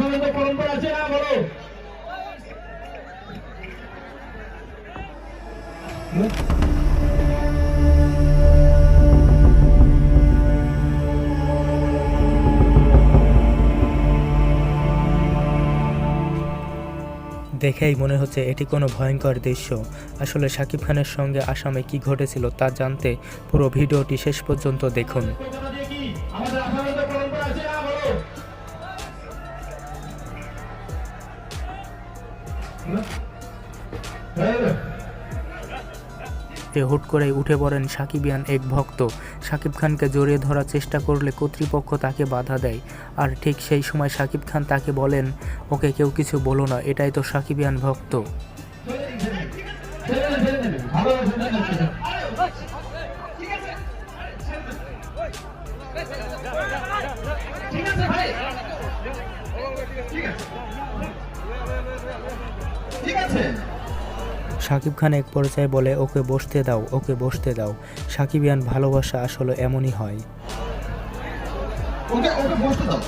আপনাদের তো পরম্পরা আছে না বলো। দেখেই মনে হচ্ছে এটি কোনো ভয়ঙ্কর দৃশ্য। আসলে শাকিব খানের সঙ্গে আসামে কি ঘটেছিল তা জানতে পুরো ভিডিওটি শেষ পর্যন্ত দেখুন। এ হুট করে উঠে পড়েন সাকিবিয়ান এক ভক্ত সাকিব খানকে জড়িয়ে ধরার চেষ্টা করলে কর্তৃপক্ষ তাকে বাধা দেয় আর ঠিক সেই সময় সাকিব খান তাকে বলেন, ওকে কেউ কিছু বলো না, এটাই তো সাকিবিয়ান ভক্ত। ঠিক আছে ভাই ঠিক আছে সাকিব খান এক পর্যায়ে বলে ওকে বসতে দাও ওকে বসতে দাও। সাকিবিয়ান ভালোবাসা আসলে এমনই হয়। ওকে ওকে বসতে দাও।